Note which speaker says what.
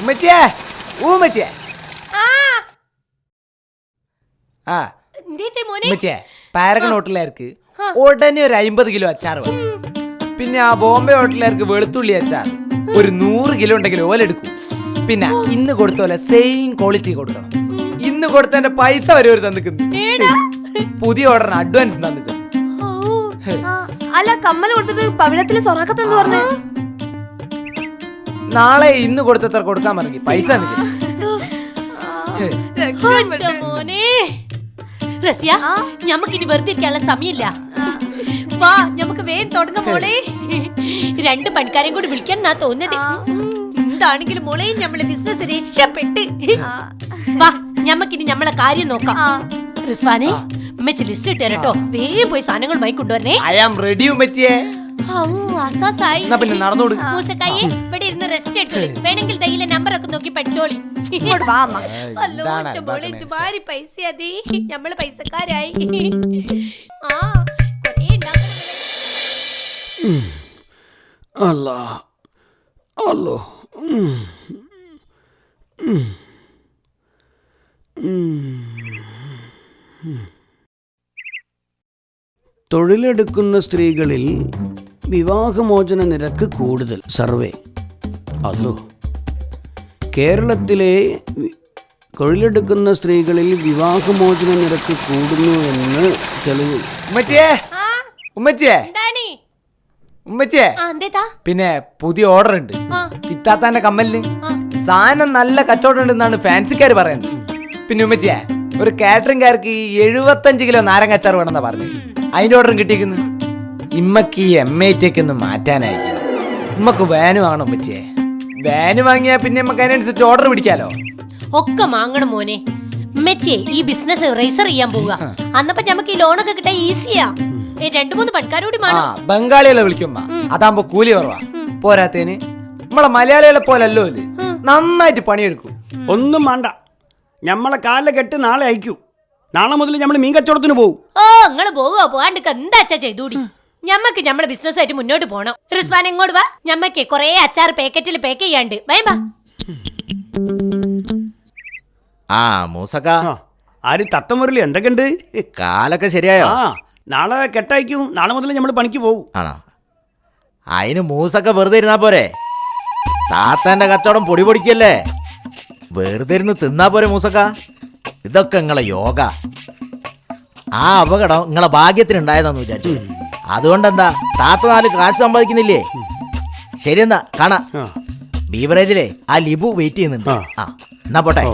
Speaker 1: ഉമ്മച്ചിയേ
Speaker 2: ആ.
Speaker 1: ഉമ്മച്ചിയേ പാരഗൺ ഹോട്ടലുകാർക്ക് ഉടനെ ഒരു അമ്പത് കിലോ അച്ചാർ വേണം. പിന്നെ ആ ബോംബെ ഹോട്ടലുകാർക്ക് വെളുത്തുള്ളി അച്ചാർ. ഒരു നൂറ് കിലോ ഉണ്ടെങ്കിൽ ഓലെടുക്കും പിന്നെ ഇന്ന് കൊടുത്ത പോലെ സെയിം ക്വാളിറ്റി കൊടുക്കണം. ഇന്ന് കൊടുത്തതിന്റെ പൈസ വരെ ഒരു തന്നിക്കുന്നു പുതിയ ഓർഡറിന് അഡ്വാൻസ് തന്നിക്കുന്നു
Speaker 3: അല്ല കമ്മൽ കൊടുത്തിട്ട് പവിഴത്തിൽ എന്ത് പറഞ്ഞു?
Speaker 1: നാളെ ഇന്ന് കൊടുത്തത്ര കൊടുക്കാൻ മറങ്ങി. പൈസ ഞമ്മക്ക്
Speaker 2: ഇനി മോനെ. റസ്യ ഞമ്മക്കിനി വെറുതെ ഇരിക്കാനുള്ള സമയമില്ല. വാ ഞമ്മക്ക് വേഗം തുടങ്ങ മോളെ. രണ്ട് പണിക്കാരെയും കൂടി വിളിക്കാൻ നാ തോന്നിയത് എന്താണെങ്കിലും മോളെ ഞമ്മളെ ബിസിനസ് രക്ഷപ്പെട്ട്. വാ ഞമ്മക്കിനി ഞമ്മളെ കാര്യം നോക്കാം. റിസ്വാനെ ഉമ്മച്ചി ലിസ്റ്റ് ഇട്ടേരട്ടോ. വേഗം പോയി സാധനങ്ങൾ കൊണ്ടുവരണേ
Speaker 1: ഐ ആം റെഡി ഉമ്മച്ചിയെ. എന്നാ പിന്നെ നടന്നോട്
Speaker 2: മൂസക്കായെ ഇവിടെ ഇരുന്ന് റെസ്റ്റ് എടുത്തോളി വേണമെങ്കിൽ തയ്യിലെ നമ്പർ ഒക്കെ നോക്കി പഠിച്ചോളി.
Speaker 3: ഇങ്ങോട്ട് വാ അമ്മ.
Speaker 2: അല്ലോ
Speaker 1: ഇതാണ്
Speaker 2: അച്ഛ മോളെ
Speaker 1: ഉണ്ടാക്കണേ
Speaker 2: ഇതുമാതിരി പൈസ അതി നമ്മൾ പൈസക്കാരായി. ആ കൊറേ
Speaker 4: അല്ലാ. അല്ലോ. തൊഴിലെടുക്കുന്ന സ്ത്രീകളിൽ വിവാഹമോചന നിരക്ക് കൂടുതൽ. സർവേ. അല്ലോ. കേരളത്തിലെ തൊഴിലെടുക്കുന്ന സ്ത്രീകളിൽ വിവാഹമോചന നിരക്ക് കൂടുന്നു എന്ന് തെളിവ്.
Speaker 1: ഉമ്മച്ചേ
Speaker 2: ഉമ്മച്ചേ എന്തേതാ?
Speaker 1: പിന്നെ പുതിയ ഓർഡർ ഉണ്ട് പിത്താത്താന്റെ കമ്മലിന്. സാധനം നല്ല കച്ചവടം ഉണ്ടെന്നാണ് ഫാൻസിക്കാർ പറയുന്നത് പിന്നെ ഉമ്മച്ചിയെ ഒരു കാറ്ററിംഗുകാർക്ക് എഴുപത്തഞ്ച് കിലോ നാരങ്ങ അച്ചാർ വേണമെന്നാ പറഞ്ഞു. അതിന്റെ ഓർഡറും കിട്ടിയിരിക്കുന്നു ഇമ്മക്ക് ഈ എം ഐറ്റേക്ക് ഒന്ന് മാറ്റാനായിരിക്കും. ഉമ്മക്ക് വാനു വാങ്ങണം ഉമ്മച്ചേ. വാന് വാങ്ങിയാ പിന്നെ നമുക്ക് അതിനനുസരിച്ച് ഓർഡർ പിടിക്കാലോ?
Speaker 2: ഒക്കെ വാങ്ങണം മോനെ. ഉമ്മച്ചേ ഈ ബിസിനസ് റേസർ ചെയ്യാൻ പോവുക. അന്നപ്പോ നമുക്ക് ഈ ലോണൊക്കെ കിട്ടാൻ ഈസിയാ രണ്ടു മൂന്ന് പണിക്കാരോട്
Speaker 1: ആ ബംഗാളികളെ വിളിക്കുമ്പ അതാകുമ്പോ കൂലി കുറവാ. പോരാത്തേന്? നമ്മളെ മലയാളികളെ പോലല്ലോ ഇത്. നന്നായിട്ട് പണിയെടുക്കും.
Speaker 4: ഒന്നും വേണ്ട. നമ്മളെ കാലിലെ കെട്ട് നാളെ അയക്കൂ. നാളെ മുതൽ നമ്മൾ മീൻ കച്ചവടത്തിന് പോകും
Speaker 2: ഓ നിങ്ങൾ പോവുക പോകാണ്ടിക്ക എന്താച്ചാ ചെയ്തൂടി? ഞമ്മക്ക് ഞമ്മളെ ബിസിനസ് ആയിട്ട് മുന്നോട്ട് പോണം. റിസ്വാൻ എങ്ങോട്ട് വാ. ഞമ്മക്ക് കൊറേ അച്ചാർ പാക്കറ്റിൽ പാക്ക് ചെയ്യാണ്ട്. വേം വാ
Speaker 5: ആ മൂസക്ക.
Speaker 4: ആര് തത്തമുരളി എന്തൊക്കെയുണ്ട്?
Speaker 5: കാലൊക്കെ ശരിയായോ?
Speaker 4: ആ നാളെ കെട്ടയക്കും. നാളെ മുതൽ നമ്മൾ പണിക്ക് പോകും
Speaker 5: ആണോ? അതിന് മൂസക്ക വെറുതെ ഇരുന്നാ പോരെ? താത്തന്റെ കച്ചവടം പൊടി പൊടിക്കല്ലേ? വെറുതെ ഇരുന്ന് തിന്നാ പോരെ മൂസക്ക? ഇതൊക്കെ നിങ്ങളെ യോഗ. ആ അപകടം നിങ്ങളെ ഭാഗ്യത്തിനുണ്ടായതാന്ന് വിചാരിച്ചു. അതുകൊണ്ടെന്താ? താത്ത നാല് കാശ് സമ്പാദിക്കുന്നില്ലേ? ശരിയെന്നാ കാണാ. ബീവറേജിലെ ആ ലിബു വെയിറ്റ് ചെയ്യുന്നുണ്ട്.
Speaker 4: ആ.
Speaker 5: എന്നാ പോട്ടെ.